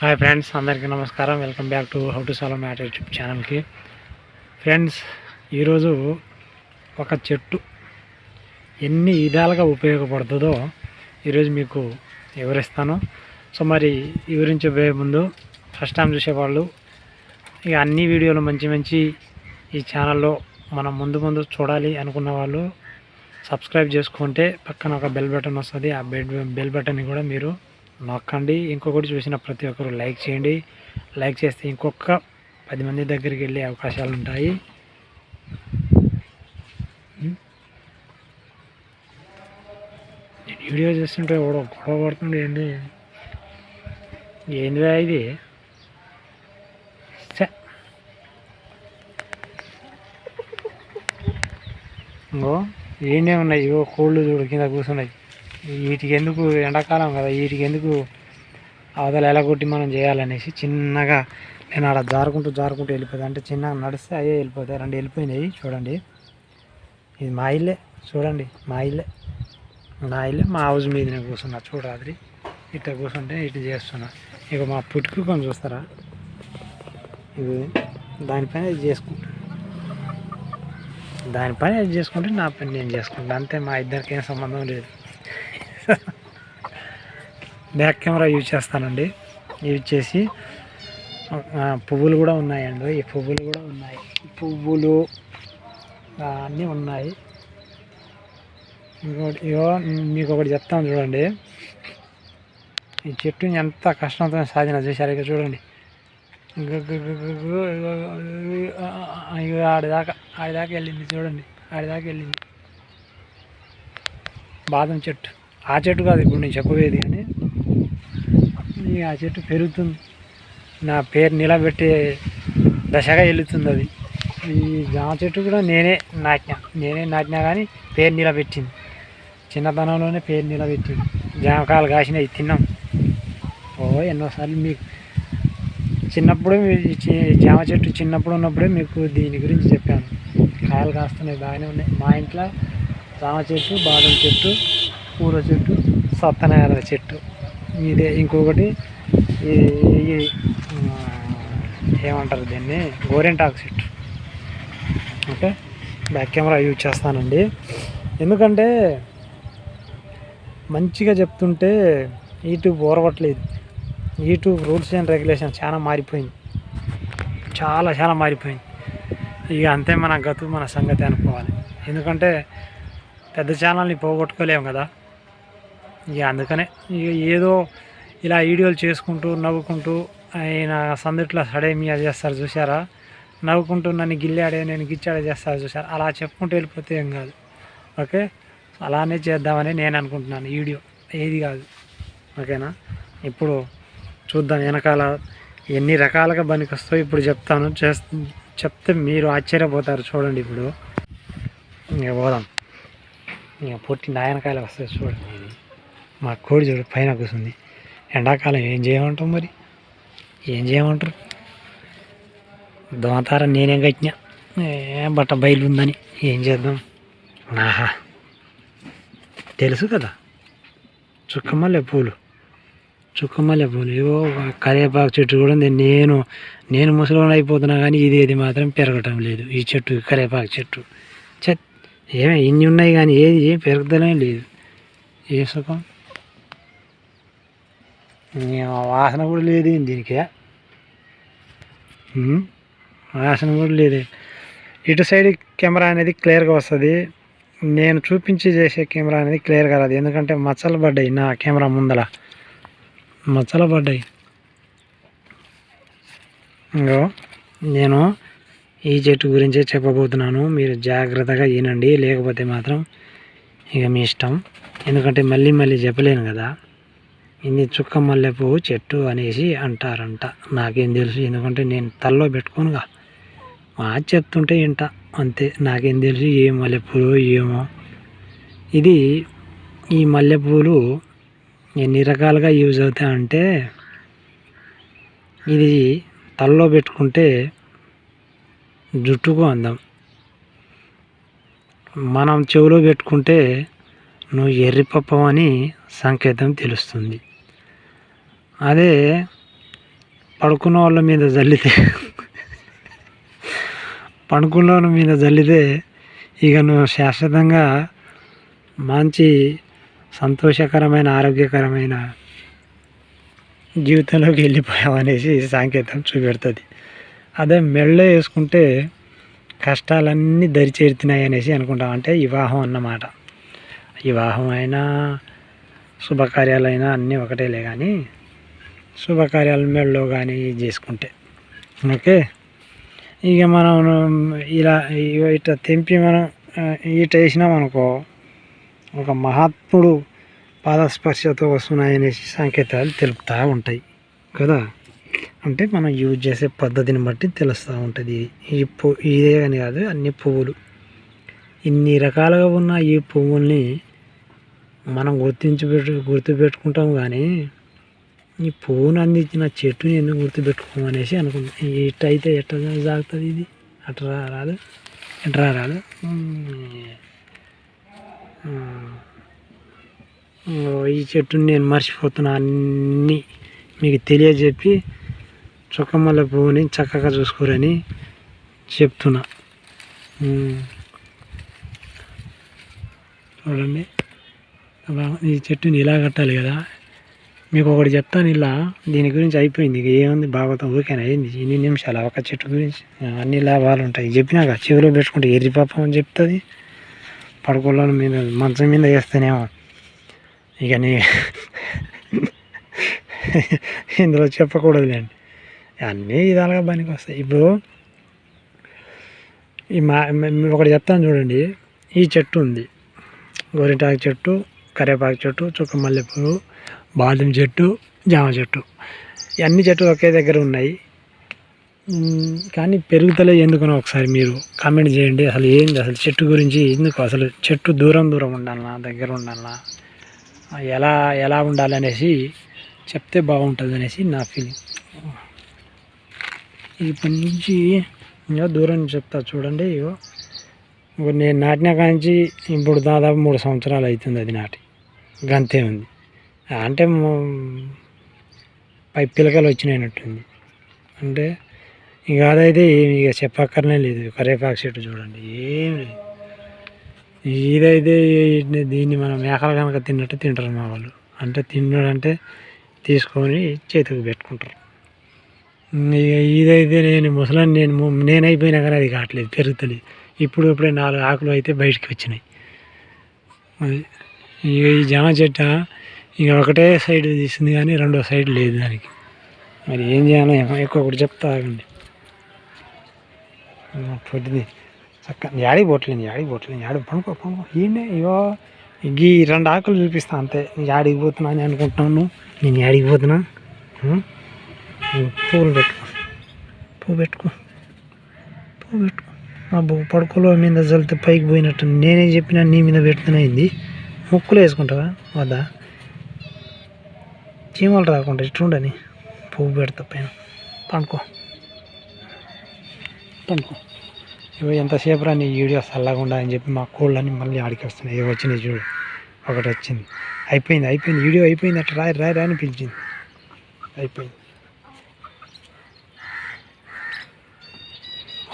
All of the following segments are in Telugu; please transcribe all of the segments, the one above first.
హాయ్ ఫ్రెండ్స్ అందరికీ నమస్కారం. Welcome back to how to solve matter YouTube ఛానల్కి ఫ్రెండ్స్ ఈరోజు ఒక చెట్టు ఎన్ని విధాలుగా ఉపయోగపడుతుందో ఈరోజు మీకు వివరిస్తాను. సో మరి వివరించబోయే ముందు ఫస్ట్ టైం చూసేవాళ్ళు ఇక అన్ని వీడియోలు మంచి మంచి ఈ ఛానల్లో మనం ముందు ముందు చూడాలి అనుకున్న వాళ్ళు సబ్స్క్రైబ్ చేసుకుంటే పక్కన ఒక బెల్ బటన్ వస్తుంది. ఆ బెల్ బెల్ బటన్ని కూడా మీరు నొక్కండి. ఇంకొకటి చూసిన ప్రతి ఒక్కరు లైక్ చేయండి. లైక్ చేస్తే ఇంకొక పది మంది దగ్గరికి వెళ్ళే అవకాశాలు ఉంటాయి. నేను వీడియో చేస్తుంటే ఎవడో గొడవ పడుతుంది ఏంటి ఏందిరా ఇది? ఇంకో ఏంటి ఉన్నాయి ఇగో కోళ్ళు చూడు కింద కూర్చున్నాయి. వీటికి ఎందుకు ఎండాకాలం కదా వీటికి ఎందుకు అవతల ఎలా మనం చేయాలనేసి చిన్నగా నేను ఆడ జారుకుంటూ జారుకుంటూ వెళ్ళిపోతాను అంటే చిన్నగా నడిస్తే అయ్యే వెళ్ళిపోతాయి. రెండు వెళ్ళిపోయినాయి చూడండి. ఇది మా ఇల్లే చూడండి. మా ఇల్లే. నా ఇల్లే మా హౌస్ మీదనే కూర్చున్నా చూడరాత్రి ఇట్లా కూర్చుంటే ఇటు చేస్తున్నా. ఇక మా పుట్టుకు కొంచెం చూస్తారా? ఇది దానిపైన ఇది చేసుకుంటా. దానిపైన ఇది అది చేసుకుంటే నా పని నేను చేసుకుంటాను అంతే మా ఇద్దరికి ఏం సంబంధం లేదు. బ్యాక్ కెమెరా యూజ్ చేస్తానండి. యూజ్ చేసి పువ్వులు కూడా ఉన్నాయండి. ఈ పువ్వులు కూడా ఉన్నాయి. పువ్వులు అన్నీ ఉన్నాయి. ఇంకోటి ఇగో మీకు ఒకటి చెప్తాను చూడండి. ఈ చెట్టుని ఎంత కష్టంతో సాధిన చేశారు ఇక చూడండి. ఆడిదాకా ఆడిదాకా వెళ్ళింది చూడండి. ఆడిదాకా వెళ్ళింది. బాదం చెట్టు. ఆ చెట్టు కాదు ఇప్పుడు నేను చెప్పబోయేది అని. ఆ చెట్టు పెరుగుతుంది. నా పేరు నిలబెట్టే దశగా వెళుతుంది అది. ఈ జామ చెట్టు కూడా నేనే నాటినా నేనే నాటినా కానీ పేరు నిలబెట్టింది. చిన్నతనంలోనే పేరు నిలబెట్టింది. జామకాయలు కాసినవి తిన్నాం. ఓ ఎన్నోసార్లు మీకు చిన్నప్పుడు జామ చెట్టు చిన్నప్పుడు ఉన్నప్పుడే మీకు దీని గురించి చెప్పాను. కాయలు కాస్తున్నాయి బాగానే ఉన్నాయి. మా ఇంట్లో జామ చెట్టు బాదం చెట్టు పూల చెట్టు సత్యనారాయణ చెట్టు. ఇదే ఇంకొకటి ఈ ఏమంటారు దీన్ని? గోరెంటాకు చెట్టు. ఓకే? బ్యాక్ కెమెరా యూజ్ చేస్తానండి. ఎందుకంటే మంచిగా చెప్తుంటే యూట్యూబ్ ఓరవట్లేదు యూట్యూబ్ రూల్స్ అండ్ రెగ్యులేషన్ చాలా మారిపోయింది. చాలా చాలా మారిపోయింది. ఇక అంతే మన గతు మన సంగతి అనుకోవాలి. ఎందుకంటే పెద్ద ఛానల్ని పోగొట్టుకోలేము కదా. ఇక అందుకనే ఇక ఏదో ఇలా వీడియోలు చేసుకుంటూ నవ్వుకుంటూ ఆయన సందుట్లో సడే మీ అది చేస్తారు చూసారా నవ్వుకుంటూ నన్ను గిల్లాడే నేను గిచ్చాడే చేస్తారు చూసారా అలా చెప్పుకుంటూ వెళ్ళిపోతే ఏం కాదు. ఓకే? అలానే చేద్దామని నేను అనుకుంటున్నాను వీడియో. ఏది కాదు. ఓకేనా? ఇప్పుడు చూద్దాం వెనకాల ఎన్ని రకాలుగా పనికొస్తాయో ఇప్పుడు చెప్తాను. చెప్తే మీరు ఆశ్చర్యపోతారు చూడండి ఇప్పుడు. ఇక పోదాం. ఇక పొట్టి నాయనకాయలు వస్తాయి చూడండి. మా కోడి చూడు పైన కూర్చుంది ఎండాకాలం ఏం చేయమంటాం మరి? ఏం చేయమంటారు? దోమతార నేనేం కట్టినా? ఏ బట్ట బయలు ఉందని ఏం చేద్దాం? ఆహా. తెలుసు కదా? చుక్కమల్లె పూలు. చుక్కమల్లె పూలు. ఏవో కరివేపాకు చెట్టు కూడా ఉంది. నేను నేను ముసలిని అయిపోతున్నా కానీ ఇది ఇది మాత్రం పెరగటం లేదు. ఈ చెట్టు కరివేపాకు చెట్టు. చెట్ ఏమే ఇన్ని ఉన్నాయి కానీ ఏది ఏం పెరుగుదలే లేదు. ఏ సుఖం? వాసన కూడా లేదు దీనికి వాసన కూడా లేదు ఇటు సైడ్ కెమెరా అనేది క్లియర్గా వస్తుంది నేను చూపించి చేసే కెమెరా అనేది క్లియర్గా రాదు ఎందుకంటే మచ్చలు పడ్డాయి నా కెమెరా ముందల మచ్చలు పడ్డాయి ఇంకో నేను ఈ చెట్టు గురించే చెప్పబోతున్నాను మీరు జాగ్రత్తగా వినండి లేకపోతే మాత్రం ఇక మీ ఇష్టం ఎందుకంటే మళ్ళీ మళ్ళీ చెప్పలేను కదా ఇది చుక్క మల్లెపువ్వు చెట్టు అనేసి అంటారంట. నాకేం తెలుసు ఎందుకంటే నేను తల్లో పెట్టుకోనుగా. మా చెప్తుంటే ఇంట అంతే. నాకేం తెలుసు ఏ మల్లెపూలు ఏమో. ఇది ఈ మల్లెపూలు ఎన్ని రకాలుగా యూజ్ అవుతాయంటే ఇది తలలో పెట్టుకుంటే జుట్టుకు అందం. మనం చెవిలో పెట్టుకుంటే నువ్వు ఎర్రిపప్పం అని సంకేతం తెలుస్తుంది. అదే పడుకున్న వాళ్ళ మీద జల్లితే పడుకున్న వాళ్ళ మీద జల్లితే ఇక నువ్వు శాశ్వతంగా మంచి సంతోషకరమైన ఆరోగ్యకరమైన జీవితంలోకి వెళ్ళిపోయాం అనేసి చూపెడుతుంది. అదే మెళ్ళ వేసుకుంటే కష్టాలన్నీ దరి చేరుతున్నాయి అనేసి అనుకుంటాం అంటే వివాహం అన్నమాట. వివాహం అయినా శుభకార్యాలైనా అన్నీ ఒకటేలే కానీ శుభకార్యాల మేడలో కానీ ఇవి చేసుకుంటే. ఓకే? ఇక మనం ఇలా ఇట తెంపి మనం ఇట వేసినాం అనుకో ఒక మహాత్ముడు పాదస్పర్శతో వస్తున్నాయనేసి సంకేతాలు తెలుపుతూ ఉంటాయి. కదా? అంటే మనం యూజ్ చేసే పద్ధతిని బట్టి తెలుస్తూ ఉంటుంది. ఈ పువ్వు ఇదే అని కాదు అన్ని పువ్వులు. ఇన్ని రకాలుగా ఉన్న ఈ పువ్వుల్ని మనం గుర్తించి పెట్టు గుర్తుపెట్టుకుంటాం కానీ ఈ పువ్వును అందించిన చెట్టుని ఎందుకు గుర్తుపెట్టుకోమనేసి అనుకుంటాను ఇట్టయితే ఎట్ట సాగుతుంది ఇది? అట్రా రాదు. ఎట్రా రాదు. ఈ చెట్టుని నేను మర్చిపోతున్నా అన్నీ మీకు తెలియజెప్పి చుక్కమల్ల పువ్వుని చక్కగా చూసుకోరని చెప్తున్నా. చూడండి. ఈ చెట్టుని ఇలా కట్టాలి కదా? మీకు ఒకటి చెప్తాను ఇలా దీని గురించి అయిపోయింది. ఇక ఏముంది? భాగవతం ఊరికైనా అయింది ఎన్ని నిమిషాలు? ఒక చెట్టు గురించి? అన్ని లాభాలు ఉంటాయి. చెప్పినాక చెవిలో పెట్టుకుంటే ఎర్రి పాపం అని చెప్తుంది? పడుకోళ్ళ మీద మంచం మీద వేస్తేనేమో. ఇక నీ ఇందులో చెప్పకూడదులేండి. అన్నీ విధాలుగా పనికి వస్తాయి. ఇప్పుడు ఈ మా ఒకటి చెప్తాను చూడండి. ఈ చెట్టు ఉంది. గోరింటాకు చెట్టు కరివేపాకు చెట్టు చుక్క మల్లెపూలు బాదం చెట్టు జామ చెట్టు. అన్ని చెట్లు ఒకే దగ్గర ఉన్నాయి. కానీ పెరుగుతలే ఎందుకనో ఒకసారి మీరు కామెంట్ చేయండి. అసలు ఏంది? అసలు చెట్టు గురించి ఎందుకు? అసలు చెట్టు దూరం దూరం ఉండాలన్నా దగ్గర ఉండాలన్నా ఎలా ఎలా ఉండాలనేసి చెప్తే బాగుంటుంది అనేసి నా ఫీలింగ్ ఇప్పటి నుంచి ఇంకా దూరం చెప్తా చూడండి. ఇగో నేను నాటిన కాంచి ఇప్పుడు దాదాపు మూడు సంవత్సరాలు అవుతుంది అది నాటి. గంతే ఉంది. అంటే పై పిలకలు వచ్చినాయినట్టుంది. అంటే ఇక అదైతే ఏమి ఇక చెప్పక్కర్నే లేదు. కరేపాకు చెట్టు చూడండి. ఏం లేదు. ఇదైతే దీన్ని మనం మేకలు కనుక తిన్నట్టు తింటారు మా వాళ్ళు. అంటే తిన్నాడంటే తీసుకొని చేతికి పెట్టుకుంటారు. ఇక ఇదైతే నేను ముసలాన్ని నేను నేను అయిపోయినా కానీ అది కావట్లేదు పెరుగుతలేదు. ఇప్పుడు ఇప్పుడే నాలుగు ఆకులు అయితే బయటికి వచ్చినాయి. అది ఇక ఈ జామ చెట్ట ఇక ఒకటే సైడ్ తీసింది కానీ రెండో సైడ్ లేదు దానికి. మరి ఏం చేయాలో ఏమో ఎక్కువ ఒకటి చెప్తా ఆగండి. పొద్దుది చక్క యాడి పోట్లేదు యాడి పోట్లేదు యాడి పనుకో పనుకో ఈయనే ఇగో ఈ రెండు ఆకులు చూపిస్తా అంతే. యాడికి పోతున్నా అని అనుకుంటున్నాను నేను యాడికి పోతున్నా? పూలు పువ్వులు పెట్టుకో. పువ్వు పెట్టుకో. పువ్వు పెట్టుకో. నా బు పడుకోలో మీద జల్తే పైకి పోయినట్టు నేనే చెప్పినా నీ మీద పెడుతున్నాయింది ముక్కులు వేసుకుంటావా? వద్దా? చీమలు రాకుండా ఇట్లుండని పువ్వు పెడతా పైన. పండుకో పండుకో ఇవి ఎంతసేపు రా నీ వీడియో చల్లకుండా అని చెప్పి మా కోళ్ళని మళ్ళీ ఆడికి వస్తున్నాయి. ఇవి వచ్చినాయి చూడు. ఒకటి వచ్చింది. అయిపోయింది అయిపోయింది. వీడియో అయిపోయింది అట్లా రాయి రాయి రాని పిలిచింది. అయిపోయింది.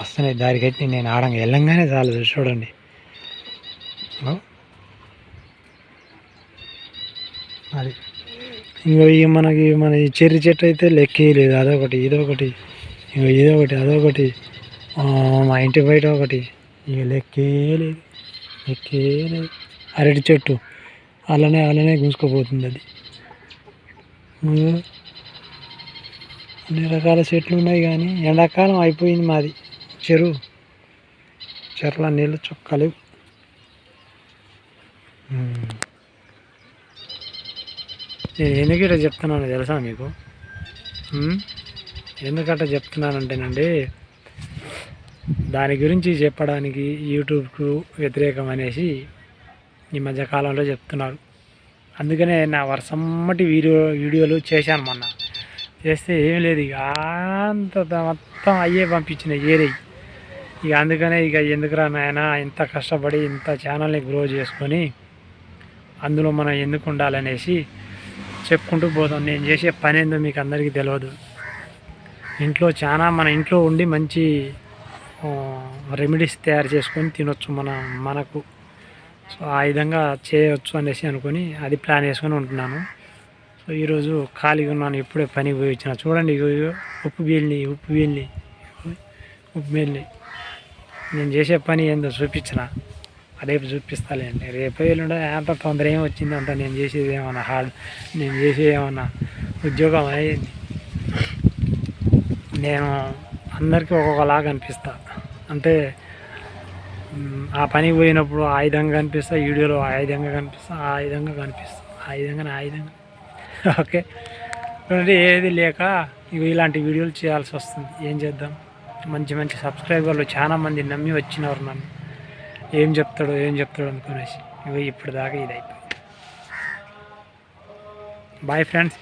వస్తున్నాయి దారి కట్టి నేను ఆడంగా వెళ్ళంగానే చాలు చూడండి. అది. ఇంకా ఇక మనకి మన ఈ చెర్రి చెట్టు అయితే లెక్కే లేదు అదొకటి ఇదొకటి ఇంకో ఇదొకటి అదొకటి మా ఇంటి బయట ఒకటి. ఇక లెక్కే లేదు అరటి చెట్టు అలానే అలానే గుంజుకోపోతుంది అది. అన్ని రకాల చెట్లు ఉన్నాయి కానీ ఎండాకాలం అయిపోయింది మాది. చెరువు చెరువులో నీళ్ళు చొక్కలేవు. నేను ఎందుకు ఇట్లా చెప్తున్నాను తెలుసా మీకు ఉమ్? ఎందుకట్లా చెప్తున్నానంటేనండి దాని గురించి చెప్పడానికి యూట్యూబ్కు వ్యతిరేకం అనేసి ఈ మధ్యకాలంలో చెప్తున్నారు. అందుకనే నా వరుసమ్మటి వీడియో వీడియోలు చేశాను మొన్న. చేస్తే ఏం లేదు ఇక అంత మొత్తం అయ్యే పంపించిన ఏరే. ఇక అందుకనే ఇక ఎందుకురా నాయన ఇంత కష్టపడి ఇంత ఛానల్ని గ్రో చేసుకొని అందులో మనం ఎందుకు ఉండాలనేసి చెప్పుకుంటూ పోతాం నేను చేసే పని ఏందో మీకు అందరికీ తెలియదు ఇంట్లో చాలా మన ఇంట్లో ఉండి మంచి రెమెడీస్ తయారు చేసుకొని తినొచ్చు మన మనకు. సో ఆ విధంగా చేయవచ్చు అనేసి అనుకొని అది ప్లాన్ చేసుకొని ఉంటున్నాను. సో ఈరోజు ఖాళీగా ఉన్నాను. ఇప్పుడే పనికి పోయి వచ్చిన. చూడండి ఉప్పు బీల్ని ఉప్పు బీల్ని ఉప్పు బీల్ని. నేను చేసే పని ఏందో చూపించిన? రేపు చూపిస్తాలేండి రేపు ఎల్లుండే అంత తొందర ఏం వచ్చింది? అంత నేను చేసేది ఏమన్నా హార్డ్ నేను చేసేది ఏమన్నా ఉద్యోగం అయ్యింది? నేను అందరికీ ఒక్కొక్కలాగా అనిపిస్తా. అంటే ఆ పనికి పోయినప్పుడు ఆ విధంగా కనిపిస్తా వీడియోలో ఆయుధంగా కనిపిస్తా ఆ విధంగా కనిపిస్తా ఆ విధంగా ఓకే. అంటే ఏది లేక ఇవి ఇలాంటి వీడియోలు చేయాల్సి వస్తుంది. ఏం చేద్దాం? మంచి మంచి సబ్స్క్రైబర్లు చాలామంది నమ్మి వచ్చినారు నన్ను. ఏం చెప్తాడో ఏం చెప్తాడో అనుకునేసి ఇవి ఇప్పుడు దాకా ఇది అయిపోయింది బాయ్ ఫ్రెండ్స్